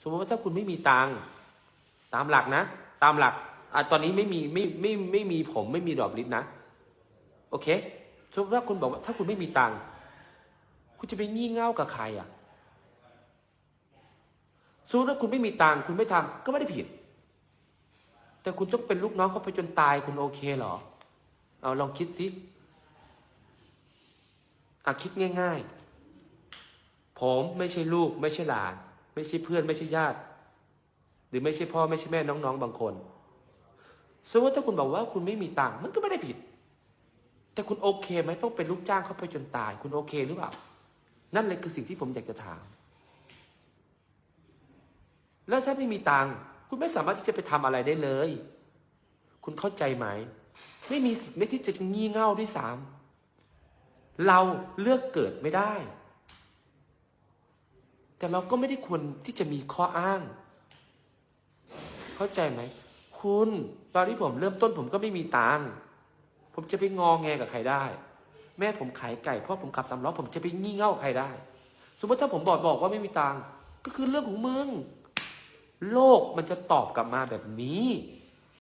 สมมติว่าถ้าคุณไม่มีตังค์ตามหลักนะ ตามหลักอะตอนนี้ไม่มีไม่ไม่ไม่มีผมไม่มีดอกลิศนะ โอเคสมมติว่าคุณบอกว่าถ้าคุณไม่มีตังค์คุณจะไปงี่เง่ากับใครอะสมมติว่าคุณไม่มีตังค์คุณไม่ทำก็ไม่ได้ผิด แต่คุณต้องเป็นลูกน้องเขาไปจนตายคุณโอเคเหรอ เอาลองคิดสิอะคิดง่าย ๆ ผมไม่ใช่ลูกไม่ใช่หลาน ไม่ใช่เพื่อนไม่ใช่ญาติ หรือไม่ใช่พ่อไม่ใช่แม่น้องๆ บางคน สมมติถ้าคุณบอกว่าคุณไม่มีตังค์มันก็ไม่ได้ผิด แต่คุณโอเคไหมต้องเป็นลูกจ้างเขาไปจนตาย คุณโอเคหรือเปล่า นั่นเลยคือสิ่งที่ผมอยากจะถาม แล้วถ้าไม่มีตังค์คุณไม่สามารถที่จะไปทำอะไรได้เลย คุณเข้าใจไหม ไม่มีสิทธิ์ไม่ที่จะงี่เง่าด้วยซ้ำเราเลือกเกิดไม่ได้ แต่เราก็ไม่ได้ควรที่จะมีข้ออ้าง เข้าใจไหม คุณตอนที่ผมเริ่มต้นผมก็ไม่มีตังค์ผมจะไปงองแงกับใครได้ แม่ผมขายไก่พ่อผมขับสามล้อผมจะไปงี่เง่ากับใครได้ สมมติถ้าผมบอกบอกว่าไม่มีตังค์ก็คือเรื่องของมึง โลกมันจะตอบกลับมาแบบนี้